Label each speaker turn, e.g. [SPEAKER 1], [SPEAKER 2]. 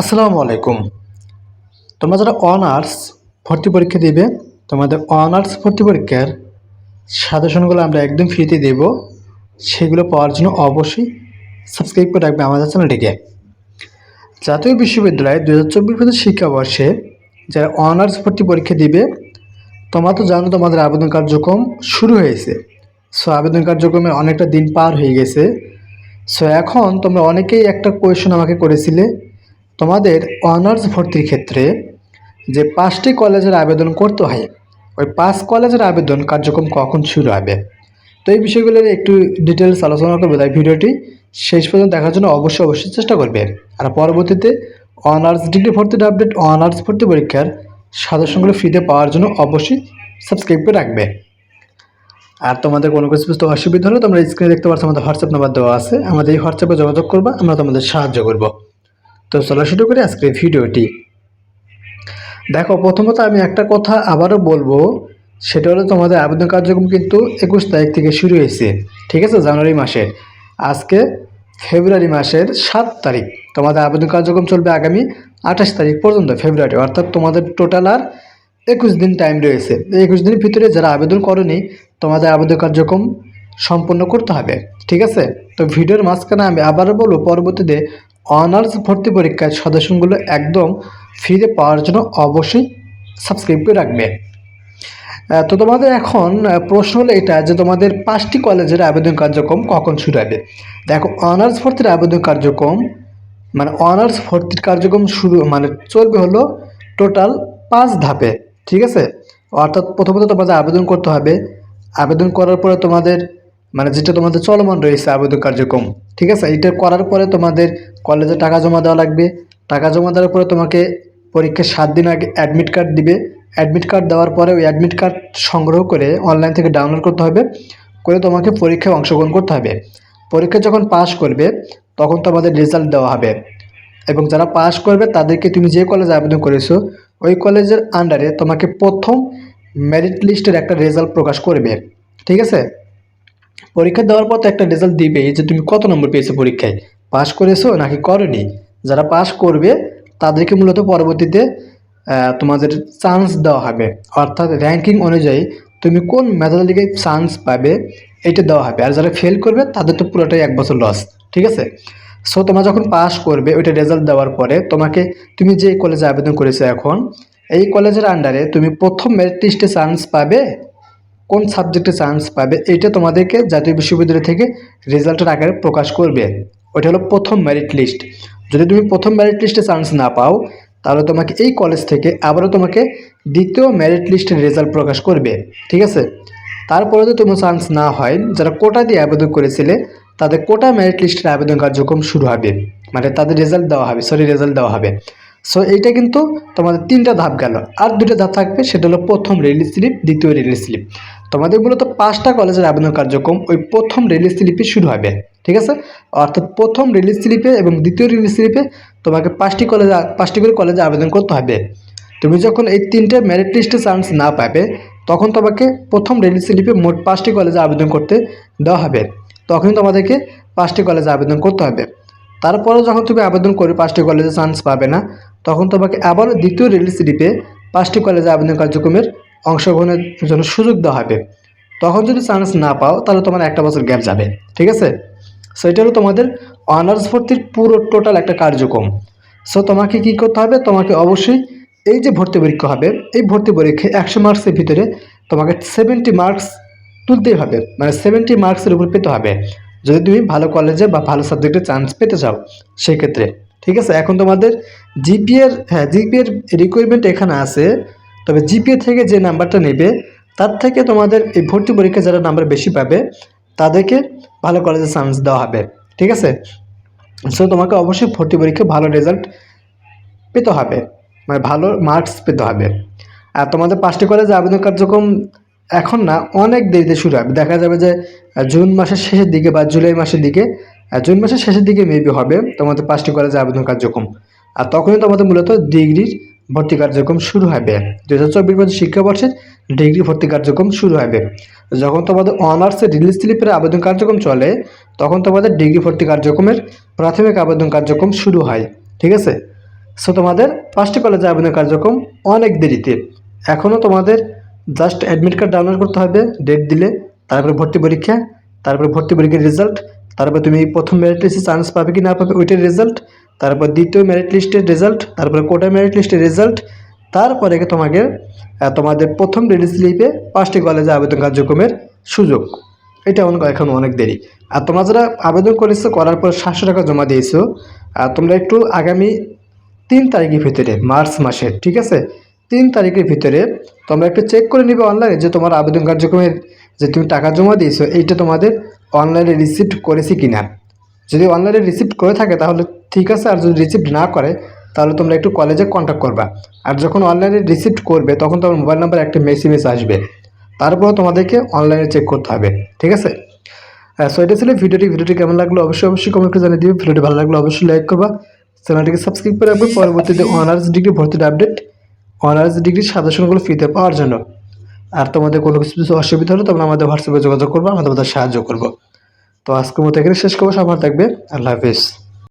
[SPEAKER 1] আসসালামু আলাইকুম। তোমরা যারা অনার্স ভর্তি পরীক্ষা দিবে, তোমাদের অনার্স ভর্তি পরীক্ষার সাজেশনগুলো আমরা একদম ফ্রিতে দেব। সেগুলো পাওয়ার জন্য অবশ্যই সাবস্ক্রাইব করে রাখবে আমাদের চ্যানেলটিকে। জাতীয় বিশ্ববিদ্যালয় দু হাজার চব্বিশ পঁচিশ শিক্ষাবর্ষে যারা অনার্স ভর্তি পরীক্ষা দিবে, তোমরা তো জানো তোমাদের আবেদন কার্যক্রম শুরু হয়েছে। সো আবেদন কার্যক্রমে অনেকটা দিন পার হয়ে গেছে। সো এখন তোমরা অনেকেই একটা কোয়েশন আমাকে করেছিলে তোমাদের অনার্স ভর্তির ক্ষেত্রে যে পাঁচটি কলেজের আবেদন করতে হয়, ওই পাঁচ কলেজের আবেদন কার্যক্রম কখন শুরু হবে? তো এই বিষয়গুলোর একটু ডিটেলস আলোচনা করবে, তাই ভিডিওটি শেষ পর্যন্ত দেখার জন্য অবশ্যই অবশ্যই চেষ্টা করবে। আর পরবর্তীতে অনার্স ডিগ্রি ভর্তির আপডেট অনার্স ভর্তি পরীক্ষার সাজেশনগুলো ফ্রিতে পাওয়ার জন্য অবশ্যই সাবস্ক্রাইব করে রাখবে। আর তোমাদের কোনো কিছু বুঝতে অসুবিধা হলে তোমরা স্ক্রিনে দেখতে পাচ্ছ আমাদের হোয়াটসঅ্যাপ নাম্বার দেওয়া আছে। আমাদের এই হোয়াটসঅ্যাপে যোগাযোগ করবা, আমরা তোমাদের সাহায্য করব। তো চলো শুরু করি আজকের ভিডিওটি। দেখো, প্রথমত আমি একটা কথা আবারও বলব, সেটা হলো তোমাদের আবেদন কার্যক্রম কিন্তু একুশ তারিখ থেকে শুরু হয়েছে, ঠিক আছে? জানুয়ারি মাসের। আজকে ফেব্রুয়ারি মাসের সাত তারিখ। তোমাদের আবেদন কার্যক্রম চলবে আগামী আঠাশ তারিখ পর্যন্ত, ফেব্রুয়ারি। অর্থাৎ তোমাদের টোটাল আর একুশ দিন টাইম রয়েছে। এই একুশ দিনের ভিতরে যারা আবেদন করনি, তোমাদের আবেদন কার্যক্রম সম্পন্ন করতে হবে, ঠিক আছে? তো ভিডিওর মাঝখানে আমি আবারও বলব, পরবর্তীতে অনার্স ভর্তি পরীক্ষার সদস্যগুলো একদম ফ্রিতে পাওয়ার জন্য অবশ্যই সাবস্ক্রাইব করে রাখবে। তো তোমাদের এখন প্রশ্ন হলো এটা যে তোমাদের পাঁচটি কলেজের আবেদন কার্যক্রম কখন শুরু হবে? দেখো, অনার্স ভর্তির আবেদন কার্যক্রম মানে অনার্স ভর্তির কার্যক্রম শুরু মানে চলবে হলো টোটাল পাঁচ ধাপে, ঠিক আছে? অর্থাৎ প্রথমত তোমাদের আবেদন করতে হবে। আবেদন করার পরে তোমাদের মানে যেটা তোমাদের চলমান রয়েছে আবেদন কার্যক্রম, ঠিক আছে? এটা করার পরে তোমাদের কলেজে টাকা জমা দেওয়া লাগবে। টাকা জমা দেওয়ার পরে তোমাকে পরীক্ষার সাত দিন আগে অ্যাডমিট কার্ড দিবে। অ্যাডমিট কার্ড দেওয়ার পরে ওই অ্যাডমিট কার্ড সংগ্রহ করে অনলাইন থেকে ডাউনলোড করতে হবে। করে তোমাকে পরীক্ষায় অংশগ্রহণ করতে হবে। পরীক্ষা যখন পাস করবে, তখন তোমাদের রেজাল্ট দেওয়া হবে। এবং যারা পাস করবে, তাদেরকে তুমি যে কলেজে আবেদন করেছ, ওই কলেজের আন্ডারে তোমাকে প্রথম মেরিট লিস্টের একটা রেজাল্ট প্রকাশ করবে। ঠিক আছে? পরীক্ষা দেওয়ার পর তো একটা রেজাল্ট দিবে যে তুমি কত নম্বর পেয়েছ পরীক্ষায়? পাস করেছ নাকি করনি? যারা পাস করবে, তাদেরকে মূলত পরবর্তীতে তোমাদের চান্স দেওয়া হবে। অর্থাৎ র্যাঙ্কিং অনুযায়ী তুমি কোন মেধার দিকে চান্স পাবে, এটা দেওয়া হবে। আর যারা ফেল করবে, তাদের তো পুরোটাই এক বছর লস ঠিক আছে? সো তোমরা যখন পাস করবে, ওইটা রেজাল্ট দেওয়ার পরে তোমাকে, তুমি যে কলেজে আবেদন করেছ এখন, এই কলেজের আন্ডারে তুমি প্রথম মেরিট লিস্টে চান্স পাবে কোন সাবজেক্টে চান্স পাবে, এইটা তোমাদেরকে জাতীয় বিশ্ববিদ্যালয় থেকে রেজাল্টের আকারে প্রকাশ করবে। ওটা হলো প্রথম মেরিট লিস্ট যদি তুমি প্রথম মেরিট লিস্টে চান্স না পাও, তাহলে তোমাকে এই কলেজ থেকে আবারও তোমাকে দ্বিতীয় মেরিট লিস্টের রেজাল্ট প্রকাশ করবে। ঠিক আছে? তারপরে যদি তোমার চান্স না হয়, যারা কোটা দিয়ে আবেদন করেছিলে, তাদের কোটা মেরিট লিস্টের আবেদন কার্যক্রম শুরু হবে। মানে তাদের রেজাল্ট দেওয়া হবে সরি রেজাল্ট দেওয়া হবে। সো এইটা কিন্তু তোমাদের তিনটা ধাপ গেল। আর দুটো ধাপ থাকবে, সেটা হলো প্রথম রিলিজ স্লিপ দ্বিতীয় রিলিজ স্লিপ তোমাদের মূলত পাঁচটা কলেজের আবেদন কার্যক্রম ওই প্রথম রিলিজ স্লিপে শুরু হবে, ঠিক আছে? অর্থাৎ প্রথম রিলিজ স্লিপে এবং দ্বিতীয় রিলিজ স্লিপে তোমাকে পাঁচটি কলেজে পাঁচটি করে কলেজে আবেদন করতে হবে। তুমি যখন এই তিনটে মেরিট লিস্টে চান্স না পাবে, তখন তোমাকে প্রথম রিলিজ স্লিপে মোট পাঁচটি কলেজে আবেদন করতে দেওয়া হবে। তখনই তোমাদেরকে পাঁচটি কলেজে আবেদন করতে হবে। তারপরে যখন তুমি আবেদন করে পাঁচটি কলেজে চান্স পাবে না, তখন তোমাকে আবারও দ্বিতীয় রিলিজ স্লিপে পাঁচটি কলেজে আবেদন কার্যক্রমের অংশগ্রহণের জন্য সুযোগ দেওয়া হবে। তখন যদি চান্স না পাও, তাহলে তোমার একটা বছর গ্যাপ যাবে, ঠিক আছে? সো এটা হলো তোমাদের অনার্স ভর্তির পুরো টোটাল একটা কার্যক্রম। সো তোমাকে কি করতে হবে? তোমাকে অবশ্যই এই যে ভর্তি পরীক্ষা হবে, এই ভর্তি পরীক্ষায় একশো মার্কসের ভিতরে তোমাকে সেভেন্টি মার্কস তুলতেই হবে। মানে সেভেন্টি মার্কসের উপর পেতে হবে। যদি তুমি ভালো কলেজে বা ভালো সাবজেক্টে চান্স পেতে চাও, সেক্ষেত্রে, ঠিক আছে? এখন তোমাদের জিপিএর হ্যাঁ জিপিএর রিকোয়ারমেন্ট এখানে আছে তবে জিপিএ থেকে যে নাম্বারটা নেবে, তার থেকে তোমাদের এই ভর্তি পরীক্ষায় যারা নাম্বার বেশি পাবে, তাদেরকে ভালো কলেজে চান্স দেওয়া হবে, ঠিক আছে? সো তোমাকে অবশ্যই ভর্তি পরীক্ষায় ভালো রেজাল্ট পেতে হবে মানে ভালো মার্কস পেতে হবে। আর তোমাদের পাঁচটি কলেজে আবেদন কার্যক্রম এখন না, অনেক দেরিতে শুরু হবে। দেখা যাবে যে জুন মাসের শেষের দিকে বা জুলাই মাসের দিকে জুন মাসের শেষের দিকে মেবি হবে তোমাদের পাঁচটি কলেজে আবেদন কার্যক্রম। আর তখনই তোমাদের মূলত ডিগ্রির ভর্তি কার্যক্রম শুরু হবে। দু হাজার চব্বিশ পঁচিশ শিক্ষাবর্ষের ডিগ্রি ভর্তি কার্যক্রম শুরু হবে। যখন তোমাদের অনার্সের রিলিজ স্লিপের আবেদন কার্যক্রম চলে, তখন তোমাদের ডিগ্রি ভর্তি কার্যক্রমের প্রাথমিক আবেদন কার্যক্রম শুরু হয়। ঠিক আছে? সো তোমাদের পাঁচটি কলেজে আবেদন কার্যক্রম অনেক দেরিতে। এখনও তোমাদের জাস্ট অ্যাডমিট কার্ড ডাউনলোড করতে হবে ডেট দিলে, তারপরে ভর্তি পরীক্ষা, তারপরে ভর্তি পরীক্ষার রেজাল্ট তারপরে তুমি প্রথম মেরিট লিস্টে চান্স পাবে কি না পাবে, ওইটার রেজাল্ট তারপর দ্বিতীয় মেরিট লিস্টের রেজাল্ট তারপরে কোটা মেরিট লিস্টের রেজাল্ট তারপরে তোমাকে তোমাদের প্রথম রিলিজ স্লিপে পাঁচটি কলেজে আবেদন কার্যক্রমের সুযোগ। এটা এখন অনেক দেরি। আর তোমরা যারা আবেদন করেছ, করার পর সাতশো টাকা জমা দিয়েছ, আর তোমরা একটু আগামী তিন তারিখের ভিতরে, মার্চ মাসের, ঠিক আছে? তিন তারিখের ভিতরে তোমরা একটু চেক করে নিবে অনলাইনে যে তোমার আবেদন কার্যক্রমের যে তুমি টাকা জমা দিয়েছ, এইটা তোমাদের অনলাইনে রিসিপ্ট করেছি কিনা। যদি অনলাইনে রিসিপ্ট করে থাকে, তাহলে ঠিক আছে, আর যদি রিসিভ না করে, তাহলে তোমরা একটু কলেজে কন্ট্যাক্ট করবা। আর যখন অনলাইনে রিসিভ করবে, তখন তোমার মোবাইল নাম্বার একটা মেসেজ আসবে। তারপর তোমাদেরকে অনলাইনে চেক করতে হবে, ঠিক আছে? সো এটা ছিল ভিডিওটি। ভিডিওটি কেমন লাগল? অবশ্যই অবশ্যই কমেন্ট জানিয়ে দিবে। ভিডিওটি ভালো লাগল অবশ্যই লাইক করবা। চ্যানেলটিকে সাবস্ক্রাইব করে রাখবে। পরবর্তীতে অনার্স ডিগ্রি ভর্তির আপডেট অনার্স ডিগ্রির সাজেশনগুলো ফ্রিতে পাওয়ার জন্য। আর তোমাদের কোনো কিছু কিছু অসুবিধা হলে, তোমরা আমাদের হোয়াটসঅ্যাপে যোগাযোগ করব, আমরা তোমাদের সাহায্য করব। তো আজকের মতো এখানে শেষ করব। সবার থাকবে। আল্লাহ হাফিজ।